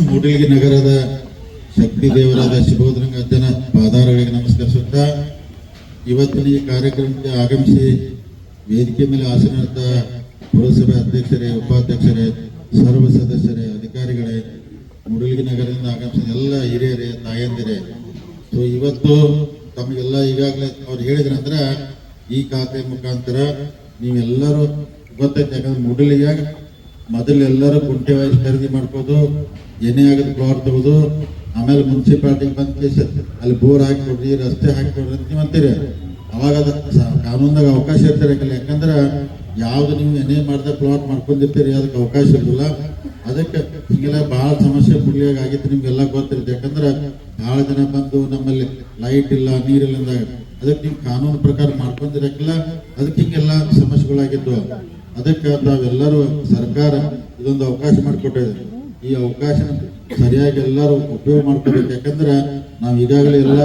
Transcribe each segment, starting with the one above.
ಮೂಡಲಗಿ ನಗರದ ಶಕ್ತಿ ದೇವರಾದ ಶಿವೋದ್ರಂಗ ಅಜ್ಜನ ಪಾದಾರಗಳಿಗೆ ನಮಸ್ಕರಿಸುತ್ತಾ, ಇವತ್ತಿನ ಈ ಕಾರ್ಯಕ್ರಮಕ್ಕೆ ಆಗಮಿಸಿ ವೇದಿಕೆ ಮೇಲೆ ಆಸೀನರಾದ ಪುರಸಭೆ ಅಧ್ಯಕ್ಷರೇ, ಉಪಾಧ್ಯಕ್ಷರೇ, ಸರ್ವ ಸದಸ್ಯರೇ, ಅಧಿಕಾರಿಗಳೇ ಮೂಡಲಗಿ ನಗರದಿಂದ ಆಗಮಿಸಿದ ಎಲ್ಲ ಹಿರಿಯರೇ, ತಾಯಂದಿರೇ. ಸೊ ಇವತ್ತು ತಮಗೆಲ್ಲ ಈಗಾಗಲೇ ಅವ್ರು ಹೇಳಿದ್ರಂದ್ರೆ ಈ ಖಾತೆ ಮುಖಾಂತರ ನೀವೆಲ್ಲರೂ ಗೊತ್ತೈತೆ, ಯಾಕಂದ್ರೆ ಮೂಡಲಿಗೆ ಮೊದಲೆಲ್ಲರೂ ಕುಂಟೆ ವಯಸ್ಸು ಖರೀದಿ ಮಾಡ್ಬೋದು ಏನೇ ಆಗದ ಪ್ಲಾಟ್ ತಗೋದು ಆಮೇಲೆ ಮುನ್ಸಿಪಾಲ್ಟಿಗೆ ಬಂದ ಕೇಸ್ ಅಲ್ಲಿ ಬೋರ್ ಹಾಕಿಕೊಡ್ರಿ, ರಸ್ತೆ ಹಾಕಿಕೊಡ್ರಿ ಅಂತ ನೀವು ಅಂತೀರಿ ಅವಾಗ ಅದ ಸ- ಕಾನೂನ್ದಾಗ ಅವಕಾಶ ಯಾಕಲ್ಲ ಯಾಕಂದ್ರೆ ಯಾವ್ದು ನೀವು ಏನೇ ಮಾಡ್ದೆ ಪ್ಲಾಟ್ ಮಾಡ್ಕೊಂಡಿರ್ತೀರಿ, ಅದಕ್ಕೆ ಅವಕಾಶ ಇರೋದಿಲ್ಲ. ಅದಕ್ಕೆ ಹಿಂಗೆಲ್ಲ ಭಾಳ ಸಮಸ್ಯೆ ಪುಳಿಯಾಗಿ ಆಗಿತ್ತು ನಿಮ್ಗೆಲ್ಲ ಗೊತ್ತಿರುತ್ತೆ. ಯಾಕಂದ್ರೆ ಭಾಳ ಜನ ಬಂದು ನಮ್ಮಲ್ಲಿ ಲೈಟ್ ಇಲ್ಲ, ನೀರಿಲ್ಲ ಅಂದಾಗ, ಅದಕ್ಕೆ ನೀವು ಕಾನೂನು ಪ್ರಕಾರ ಮಾಡ್ಕೊಂಡಿರಕ್ಕಿಲ್ಲ. ಅದಕ್ಕೆ ಹಿಂಗೆಲ್ಲ ಸಮಸ್ಯೆಗಳಾಗಿದ್ವು ಅದಕ್ಕೆ ತಾವೆಲ್ಲರೂ ಸರ್ಕಾರ ಇದೊಂದು ಅವಕಾಶ ಮಾಡಿಕೊಟ್ಟಿದೆ. ಈ ಅವಕಾಶ ಸರಿಯಾಗಿ ಎಲ್ಲರೂ ಉಪಯೋಗ ಮಾಡ್ಕೋಬೇಕು. ಯಾಕಂದ್ರೆ ನಾವು ಈಗಾಗಲೇ ಎಲ್ಲ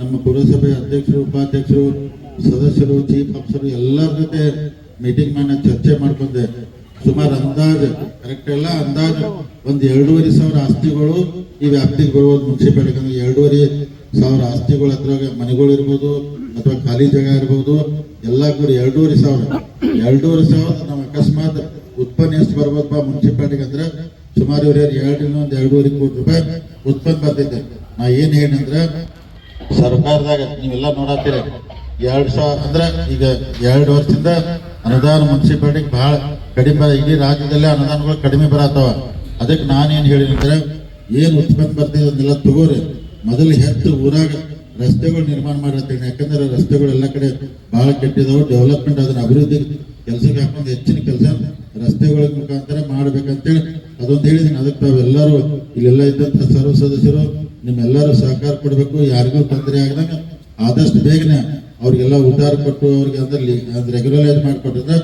ನಮ್ಮ ಪುರಸಭೆ ಅಧ್ಯಕ್ಷರು, ಉಪಾಧ್ಯಕ್ಷರು, ಸದಸ್ಯರು ಚೀಫ್ ಆಫೀಸರ್ ಎಲ್ಲರ ಜೊತೆ ಮೀಟಿಂಗ್ ಮಾಡಿ ಚರ್ಚೆ ಮಾಡ್ಕೊಂಡೆ. ಸುಮಾರು ಅಂದಾಜು ಕರೆಕ್ಟ್ ಎಲ್ಲ ಅಂದಾಜು. ಒಂದು ಎರಡೂವರೆ ಸಾವಿರ ಆಸ್ತಿಗಳು ಈ ವ್ಯಾಪ್ತಿಗೆ ಬರುವುದು ಮುನ್ಸಿಪಾಲಿಟಿ. ಎರಡೂವರೆ ಸಾವಿರ ಆಸ್ತಿಗಳು ಅದ್ರಾಗ ಮನೆಗಳು ಇರ್ಬೋದು ಅಥವಾ ಖಾಲಿ ಜಾಗ ಇರ್ಬೋದು, ಎಲ್ಲ ಕೂಡ ಎರಡೂವರೆ ಸಾವಿರ. ಎರಡೂವರೆ ಸಾವಿರ ನಾವು ಅಕಸ್ಮಾತ್ ಉತ್ಪನ್ನ ಎಷ್ಟು ಬರ್ಬೋದಪ್ಪ ಮುನ್ಸಿಪಾಲ್ಟಿಗೆ ಅಂದ್ರೆ ಸುಮಾರು ಇವ್ರು ಎರಡರಿಂದ ಒಂದು ಎರಡೂವರೆ ಕೋಟಿ ರೂಪಾಯಿ ಉತ್ಪನ್ನ ಬರ್ತಿದ್ದೆ ನಾ ಏನು ಏನಂದ್ರೆ ಸರ್ಕಾರದಾಗ ನೀವೆಲ್ಲ ನೋಡತ್ತೀರಿ, ಎರಡು ಸಾವಿರ ಅಂದ್ರೆ ಈಗ ಎರಡು ವರ್ಷದಿಂದ ಅನುದಾನ ಮುನ್ಸಿಪಾಲ್ಟಿಗೆ ಬಹಳ ಕಡಿಮೆ ಇಡೀ ರಾಜ್ಯದಲ್ಲೇ ಅನುದಾನಗಳು ಕಡಿಮೆ ಬರತ್ತವ. ಅದಕ್ಕೆ ನಾನೇನ್ ಹೇಳಿದ್ರೆ ಏನು ಉತ್ಪನ್ನ ಬರ್ತಿದೆ ಅದನ್ನೆಲ್ಲ ತಗೋರಿ. ಮೊದಲು ಹೆತ್ತು ಊರಾಗ ರಸ್ತೆಗಳು ನಿರ್ಮಾಣ ಮಾಡಿರ್ತೀನಿ. ಯಾಕಂದ್ರೆ ರಸ್ತೆಗಳು ಎಲ್ಲ ಕಡೆ ಬಹಳ ಕೆಟ್ಟಿದಾವೆ. ಡೆವಲಪ್ಮೆಂಟ್ ಅದನ್ನ ಅಭಿವೃದ್ಧಿ ಕೆಲಸಕ್ಕೆ ಹಾಕೊಂಡು ಹೆಚ್ಚಿನ ಕೆಲಸ ರಸ್ತೆಗಳ ಮುಖಾಂತರ ಮಾಡ್ಬೇಕಂತೇಳಿ ಅದೊಂದು ಹೇಳಿದೀನಿ. ಅದಕ್ಕೆ ತಾವೆಲ್ಲರೂ ಇಲ್ಲೆಲ್ಲ ಇದ್ದಂತ ಸರ್ವ ಸದಸ್ಯರು ನಿಮ್ಮೆಲ್ಲರೂ ಸಹಕಾರ ಕೊಡಬೇಕು. ಯಾರಿಗೂ ತೊಂದರೆ ಆಗದಾಗ ಆದಷ್ಟು ಬೇಗನೆ ಅವ್ರಿಗೆಲ್ಲ ಉದ್ದಾರ ಕೊಟ್ಟು ಅವ್ರಿಗೆ ಅದರಲ್ಲಿ ಅದು ರೆಗ್ಯುಲರೈಸ್ ಮಾಡಿಕೊಟ್ಟಿದ್ರೆ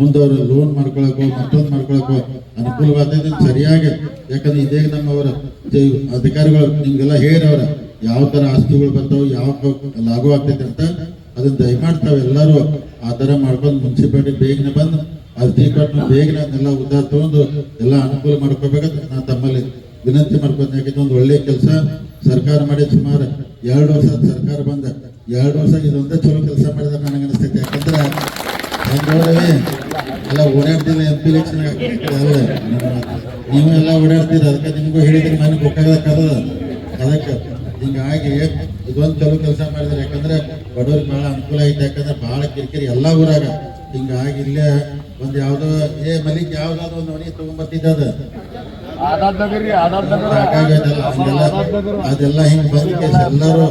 ಮುಂದೆ ಅವರು ಲೋನ್ ಮಾಡ್ಕೊಳಕೋ ಮತ್ತೊಂದು ಮಾಡ್ಕೊಳಕೋ ಅನುಕೂಲವಾದ ಸರಿಯಾಗಿ. ಯಾಕಂದ್ರೆ ಇದೇ ನಮ್ಮವರ ಅಧಿಕಾರಿಗಳು, ನಿಮ್ಗೆಲ್ಲ ಹೇಳಿರವ್ರ ಯಾವ ತರ ಆಸ್ತಿಗಳು ಬರ್ತಾವೆ, ಯಾವ ಲಾಗು ಆಗ್ತೈತೆ ಅಂತ ಅದನ್ನ ದಯಮಾಡಿ ತಾವೆಲ್ಲರೂ ಆ ತರ ಮಾಡ್ಕೊಂಡು ಮುನ್ಸಿಪಾಲ್ಟಿ ಬೇಗನೆ ಬಂದು ಅದು ಕೊಟ್ಟು ಬೇಗನೆ ಅದನ್ನೆಲ್ಲ ಉದ್ದಾರ ತಗೊಂಡು ಎಲ್ಲ ಅನುಕೂಲ ಮಾಡ್ಕೋಬೇಕಂತ ನಾನು ತಮ್ಮಲ್ಲಿ ವಿನಂತಿ ಮಾಡ್ಕೊಂಡು ಯಾಕಂದ್ರೆ ಒಂದು ಒಳ್ಳೆಯ ಕೆಲಸ. ಸರ್ಕಾರ ಮಾಡಿ ಸುಮಾರು ಎರಡು ವರ್ಷ ಸರ್ಕಾರ ಬಂದ ಎರಡು ವರ್ಷ ಇದೊಂದೇ ಚಲೋ ಕೆಲಸ ಮಾಡಿದ್ರೆ ನನಗೆ ಅನಿಸ್ತೈತೆ. ಯಾಕಂದ್ರೆ ಎಲ್ಲ ಓಡಾಡ್ತಿಲ್ಲ ಎಂ ಪಿ ಎಲೆಕ್ಷನ್ ಅಲ್ಲ ನೀವು ಎಲ್ಲ ಓಡಾಡ್ತೀರ ಅದಕ್ಕೆ ನಿಮಗೂ ಹೇಳಿದ್ರೆ ನನಗೆ ಗೊತ್ತಾಗದ ಅದಕ್ಕೆ ಹಿಂಗಾಗಿ ಇದೊಂದು ಚಲೋ ಕೆಲಸ ಮಾಡಿದ್ರೆ ಯಾಕಂದ್ರೆ ಬಡವ್ರಿಗೆ ಭಾಳ ಅನುಕೂಲ ಐತೆ. ಯಾಕಂದ್ರೆ ಬಹಳ ಕಿರಿಕಿರಿ ಎಲ್ಲ ಊರಾಗ. ಹಿಂಗಾಗಿ ಇಲ್ಲೇ ಒಂದು ಯಾವುದೋ ಏ ಮಲಿಕ್ ಯಾವ್ದಾದ್ರು ಒಂದು ಮನೆ ತಗೊಂಡ್ಬರ್ತಿದ್ದ ಅದೆಲ್ಲ ಹಿಂಗೆ ಬಂದ ಕೇಸ್ ಎಲ್ಲರೂ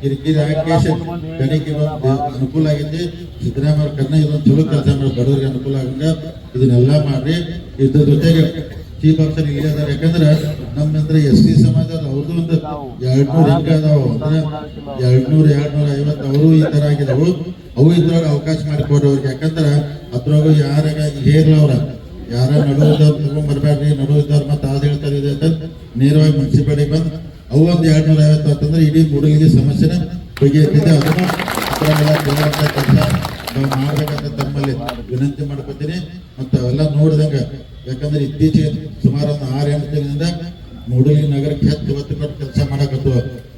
ಕಿರಿಕಿರಿ ಹಾಕಿ ಜನಕ್ಕೆ ಕಡೆಗೆ ಒಂದು ಅನುಕೂಲ ಆಗೈತಿ. ಸಿದ್ದರಾಮಯ್ಯ ಕರ್ನ ಇದೊಂದು ಕೆಲಸ ಮಾಡಿ ಬಡವರಿಗೆ ಅನುಕೂಲ ಆಗಂಗ ಇದನ್ನೆಲ್ಲ ಮಾಡಿ ಇದ್ರ ಜೊತೆಗೆ ಚೀಫ್ ಆಫೀಸರ್ ಇಲ್ಲಿ ಅದಾರ ಯಾಕಂದ್ರೆ ನಮ್ಮ ಅಂದ್ರೆ ಎಸ್ ಸಿ ಸಮಾಜ ಅವ್ರದ್ದು ಒಂದು ಎರಡ್ನೂರು ಹಿಂಗ ಅದಾವ ಅಂದ್ರೆ ಎರಡ್ ನೂರ ಐವತ್ತು ಅವರು ಈ ತರ ಆಗಿದಾವು. ಅವು ಇದ್ರೊಳಗೆ ಅವಕಾಶ ಮಾಡಿಕೊಡ್ರಿ ಅವ್ರಿಗೆ. ಯಾಕಂದ್ರೆ ಅದ್ರಾಗ ಯಾರಾಗ ಹೇರ್ಲ ಅವ್ರ? ಯಾರ ನಡುವ ತಗೊಂಡ್ ಬರ್ಬೇಡ್ರಿ ನಡುವುದವ್ರು ಮತ್ತೆ ಆದ ಹೇಳ್ತಾರೆ, ಇದೆ ಅಂತ ನೇರವಾಗಿ ಮುನ್ಸಿಪಾಲಿಟಿ ಬಂದು ಅವು ಒಂದು ಎರಡ್ ನೂರ ಐವತ್ತು ಅಂತಂದ್ರೆ ಇಡೀ ಮೂಡಲಿಗೆ ಸಮಸ್ಯೆನ ಬಗೆಹರಿಸಿದೆ. ಅದನ್ನು ಕೆಲಸ ನಾವು ಮಾಡ್ಬೇಕಂತ ತಮ್ಮಲ್ಲಿ ವಿನಂತಿ ಮಾಡ್ಕೊತೀನಿ. ಮತ್ತು ಅವೆಲ್ಲ ನೋಡಿದಂಗ, ಯಾಕಂದ್ರೆ ಇತ್ತೀಚೆಗೆ ಸುಮಾರು ಒಂದು ಆರು, ಎಂಟು ದಿನದಿಂದ ಮೂಡಲಿ ನಗರಕ್ಕೆ ಹತ್ತು ಇವತ್ತು ಕೊಟ್ಟು ಕೆಲಸ ಮಾಡಕತ್ತು.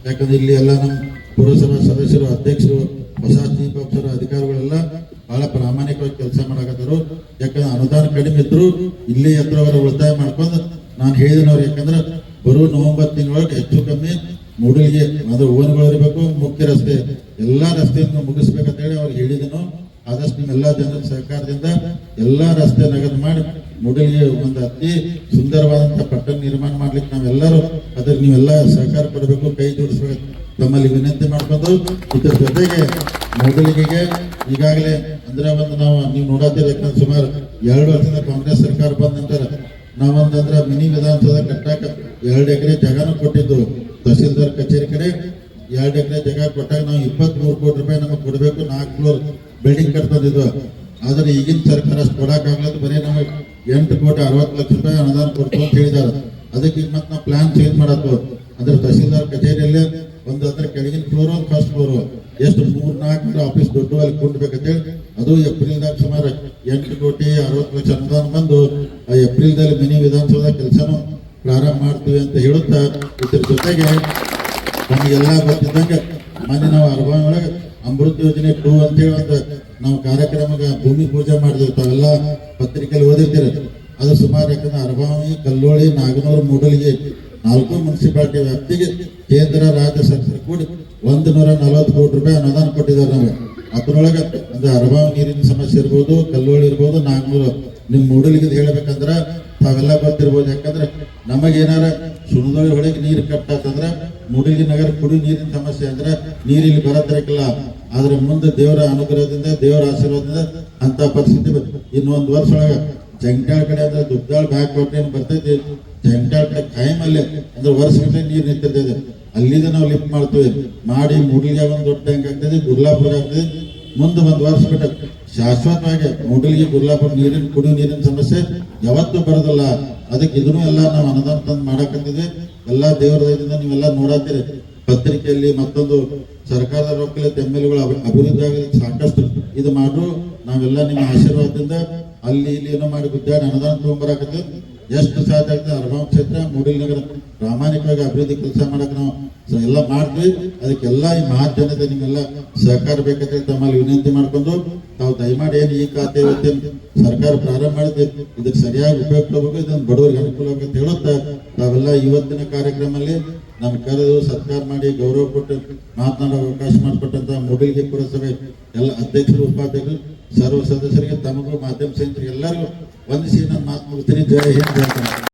ಯಾಕಂದ್ರೆ ಇಲ್ಲಿ ಎಲ್ಲ ನಮ್ಮ ಪುರಸಭಾ ಸದಸ್ಯರು, ಅಧ್ಯಕ್ಷರು, ಹೊಸ ಚೀಫ್ ಆಫೀಸರ್ ಅಧಿಕಾರಿಗಳೆಲ್ಲ ಬಹಳ ಪ್ರಾಮಾಣಿಕವಾಗಿ ಕೆಲಸ ಮಾಡಕತ್ತಾರು. ಯಾಕಂದ್ರೆ ಅನುದಾನ ಕಡಿಮೆ ಇದ್ರು ಇಲ್ಲಿ ಎತ್ತರವರ ಉಳಿತಾಯ ಮಾಡ್ಕೊಂಡು ನಾನು ಹೇಳಿದನವ್ರು ಯಾಕಂದ್ರೆ ಬರುವ ನವೆಂಬರ್ ತಿಂಗಳೊಳಗೆ ಹೆಚ್ಚು ಕಮ್ಮಿ ಮೂಡಲಿಗೆ ಅದು ಓನ್ಗಳು ಇರಬೇಕು, ಮುಖ್ಯ ರಸ್ತೆ, ಎಲ್ಲಾ ರಸ್ತೆಯನ್ನು ಮುಗಿಸ್ಬೇಕಂತ ಹೇಳಿ ಅವ್ರಿಗೆ ಹೇಳಿದನು. ಆದಷ್ಟು ನಿಮ್ಮೆಲ್ಲ ಜನರ ಸಹಕಾರದಿಂದ ಎಲ್ಲಾ ರಸ್ತೆ ನಗದು ಮಾಡಿ ಮೂಡಲಿಗೆ ಒಂದು ಅತಿ ಸುಂದರವಾದಂತಹ ಪಟ್ಟಣ ನಿರ್ಮಾಣ ಮಾಡ್ಲಿಕ್ಕೆ ನಾವೆಲ್ಲರೂ ಅದ್ರ ನೀವೆಲ್ಲ ಸಹಕಾರ ಕೊಡಬೇಕು, ಕೈ ಜೋಡಿಸ್ಬೇಕು. ತಮ್ಮಲ್ಲಿ ವಿನಂತಿ ಮಾಡ್ಕೊಂಡು ಇದ್ರ ಜೊತೆಗೆ ಮೂಡಿಗೆಗೆ ಈಗಾಗಲೇ ಅಂದ್ರೆ ಒಂದು ನಾವು ನೀವು ನೋಡತ್ತೀರಿ ಸುಮಾರು ಎರಡು ವರ್ಷದ ಕಾಂಗ್ರೆಸ್ ಸರ್ಕಾರ ಬಂದ ನಂತರ ನಾವೊಂದಂದ್ರೆ ಮಿನಿ ವಿಧಾನಸೌಧ ಕಟ್ಟಾಕ ಎರಡು ಎಕರೆ ಜಾಗನೂ ಕೊಟ್ಟಿದ್ದು. ತಹಸೀಲ್ದಾರ್ ಕಚೇರಿ ಕಡೆ ಎರಡು ಎಕರೆ ಜಾಗ ಕೊಟ್ಟಾಗ ನಾವು ಇಪ್ಪತ್ಮೂರು ಕೋಟಿ ರೂಪಾಯಿ ನಮಗೆ ಕೊಡಬೇಕು. ನಾಲ್ಕು ಫ್ಲೋರ್ ಬಿಲ್ಡಿಂಗ್ ಕಟ್ತಂದಿದ್ವು ಆದ್ರೆ ಈಗಿನ ಸರ್ಕಾರ ಅಷ್ಟು ಕೊಡೋಕ್ಕಾಗಲ್ಲ ಬರೀ ನಮಗೆ ಎಂಟು ಕೋಟಿ ಅರವತ್ತು ಲಕ್ಷ ರೂಪಾಯಿ ಅನುದಾನ ಕೊಡ್ತು ಅಂತ ಹೇಳಿದ್ದಾರೆ. ಅದಕ್ಕೆ ಈಗ ಮತ್ತೆ ನಾವು ಪ್ಲಾನ್ ಚೇಂಜ್ ಮಾಡತ್ತು ಅಂದ್ರೆ ತಹಸೀಲ್ದಾರ್ ಕಚೇರಿಯಲ್ಲೇ ಒಂದು ಅದ್ರ ಕೆಳಗಿನ ಫ್ಲೋರ್, ಒಂದು ಫಸ್ಟ್ ಫ್ಲೋರು ಎಷ್ಟು ಮೂರು ನಾಲ್ಕು ಆಫೀಸ್ ದೊಡ್ಡ ಅಲ್ಲಿ ಕೊಡ್ಬೇಕಂತೇಳಿ ಅದು ಏಪ್ರಿಲ್ದಾಗ ಸುಮಾರು ಎಂಟು ಕೋಟಿ ಅರವತ್ತು ಲಕ್ಷ ಅನುದಾನ ಬಂದು ಆ ಏಪ್ರಿಲ್ದಲ್ಲಿ ಮಿನಿ ವಿಧಾನಸೌಧ ಕೆಲಸನೂ ಪ್ರಾರಂಭ ಮಾಡ್ತೀವಿ ಅಂತ ಹೇಳುತ್ತಾ ಇದ್ರ ಜೊತೆಗೆ ನಮಗೆಲ್ಲ ಗೊತ್ತಿದ್ದಂಗೆ ಮೊನ್ನೆ ನಾವು ಅರ್ಬಾನ್ ಒಳಗೆ ಅಮೃತ ಯೋಜನೆ ಟೂ ಅಂತೇಳಿ ಒಂದು ನಾವು ಕಾರ್ಯಕ್ರಮಕ್ಕೆ ಭೂಮಿ ಪೂಜೆ ಮಾಡಿದ್ವಿ. ತಾವೆಲ್ಲ ಪತ್ರಿಕೆಯಲ್ಲಿ ಓದಿರ್ತೀರ. ಅದು ಸುಮಾರು ಯಾಕಂದ್ರೆ ಅರ್ಬಾವಿ, ಕಲ್ಲೋಳಿ, ನಾಗನೂರು ಮೂಡಲಿಗೆ ನಾಲ್ಕು ಮುನ್ಸಿಪಾಲ್ಟಿ ವ್ಯಾಪ್ತಿಗೆ ಕೇಂದ್ರ, ರಾಜ್ಯ ಸರ್ಕಾರ ಕೂಡಿ ಒಂದು ನೂರ ನಲವತ್ತು ಕೋಟಿ ರೂಪಾಯಿ ಅನುದಾನ ಕೊಟ್ಟಿದ್ದಾರೆ ನಾವು ಅದ್ರೊಳಗೆ ಅಂದ್ರೆ ಅರಬಾವ್ ನೀರಿನ ಸಮಸ್ಯೆ ಇರ್ಬೋದು, ಕಲ್ಲೋಳಿ ಇರ್ಬೋದು ನಾಗ್ನೂರು ನಿಮ್ ಮೂಡಲಿಗೆ ಹೇಳ್ಬೇಕಂದ್ರ ತಾವೆಲ್ಲ ಗೊತ್ತಿರ್ಬೋದು ಯಾಕಂದ್ರೆ ನಮಗೇನಾರ ಸುಣದೊಳಿ ಹೊಳೆಗೆ ನೀರು ಕಟ್ಟಾತಂದ್ರ ಮೂಡಲಿಗೆ ನಗರ ಕುಡಿ ನೀರಿನ ಸಮಸ್ಯೆ ಅಂದ್ರೆ ನೀರಿಲ್ಲಿ ಬರತ್ತಿರಕಿಲ್ಲ. ಆದ್ರೆ ಮುಂದೆ ದೇವರ ಅನುಗ್ರಹದಿಂದ, ದೇವರ ಆಶೀರ್ವಾದದಿಂದ ಅಂತ ಪರಿಸ್ಥಿತಿ. ಇನ್ನೊಂದು ವರ್ಷ ಒಳಗ ಕಡೆ ಅಂದ್ರೆ ದುಡ್ಡಾಳ್ ಬ್ಯಾಕ್ ಬರ್ತೈತಿ? ಜಂಗಾಳ ಕಡೆ ಕಾಯಂ ಅಲ್ಲೇ. ಅಂದ್ರೆ ವರ್ಷಗಟ್ಟಲೆ ನೀರು ನಿಂತಿರ್ತದೆ ಅಲ್ಲಿಂದ ನಾವು ಲಿಫ್ಟ್ ಮಾಡ್ತೇವೆ. ಮಾಡಿ ಮೂಡಲ್ಗೆ ಒಂದು ದೊಡ್ಡ ಟ್ಯಾಂಕ್ ಆಗ್ತದೆ, ಗುರ್ಲಾಪುರ ಆಗ್ತದೆ. ಮುಂದೆ ಒಂದು ವರ್ಷ ಬಿಟ್ಟ ಶಾಶ್ವತವಾಗಿ ಮೂಡಲಿಗೆ, ಗುರ್ಲಾಪುರ ನೀರಿನ ಕುಡಿಯುವ ನೀರಿನ ಸಮಸ್ಯೆ ಯಾವತ್ತೂ ಬರೋದಿಲ್ಲ. ಅದಕ್ಕೆ ಇದನ್ನು ಎಲ್ಲ ನಾವು ಅನುದಾನ ತಂದು ಮಾಡಕ್ಕಂತಿದೆ ಎಲ್ಲ ದೇವರ ದಯದಿಂದ ನೀವೆಲ್ಲ ನೋಡತ್ತೀರಿ ಪತ್ರಿಕೆಯಲ್ಲಿ ಮತ್ತೊಂದು ಸರ್ಕಾರದ ರೊಕ್ಕಲೆ ತೆಮ್ಮೆಲುಗಳು ಅಭಿವೃದ್ಧಿ ಆಗಲಿ ಸಾಕಷ್ಟು ಇದು ಮಾಡ್ರು. ನಾವೆಲ್ಲ ನಿಮ್ಮ ಆಶೀರ್ವಾದದಿಂದ ಅಲ್ಲಿ ಇಲ್ಲಿ ಏನೋ ಮಾಡಿ ಗುದ್ದಾಡಿ ಅನುದಾನ ತಗೊಂಡ್ಬರಾಕತ್ತೀವಿ ಎಷ್ಟು ಸಾಧ್ಯ ಆಗ್ತದೆ ಅರ್ಬಾನ್ ಕ್ಷೇತ್ರ ನಗರ, ಪ್ರಾಮಾಣಿಕವಾಗಿ ಅಭಿವೃದ್ಧಿ ಕೆಲಸ ಮಾಡಕ್ ನಾವು ಎಲ್ಲ ಮಾಡ್ತೀವಿ. ಅದಕ್ಕೆಲ್ಲ ಈ ಮಹಾಜನತೆ ನಿಮ್ಗೆಲ್ಲ ಸಹಕಾರ ಬೇಕಂತ ತಮ್ಮಲ್ಲಿ ವಿನಂತಿ ಮಾಡ್ಕೊಂಡು ತಾವು ದಯಮಾಡಿ ಏನು ಈ ಖಾತೆ ಇವತ್ತೇನು ಸರ್ಕಾರ ಪ್ರಾರಂಭ ಮಾಡಿದೆ, ಇದಕ್ಕೆ ಸರಿಯಾಗಿ ಉಪಯೋಗ ತಗೋಬೇಕು ಇದನ್ನು ಬಡವರಿಗೆ ಅನುಕೂಲ ಅಂತ ಹೇಳುತ್ತಾ ತಾವೆಲ್ಲ ಇವತ್ತಿನ ಕಾರ್ಯಕ್ರಮದಲ್ಲಿ ನಾನು ಕರೆದು ಸತ್ಕಾರ ಮಾಡಿ ಗೌರವ ಕೊಟ್ಟು ಮಾತನಾಡೋ ಅವಕಾಶ ಮಾಡಿಕೊಟ್ಟಂತ ಮೊಬೈಲ್ಗೆ ಪುರಸಭೆ ಎಲ್ಲ ಅಧ್ಯಕ್ಷರು, ಉಪಾಧ್ಯಕ್ಷರು ಸರ್ವ ಸದಸ್ಯರಿಗೆ ತಮಗೂ ಮಾಧ್ಯಮ ಸ್ನೇಹಿತರಿಗೆ ಎಲ್ಲರಿಗೂ ವಂದಿಸಿ ನಾನು ಮಾತು ಮುಗಿಸ್ತೀನಿ ಜಯ ಹಿಂದ್ ಕರ್ನಾಟಕ.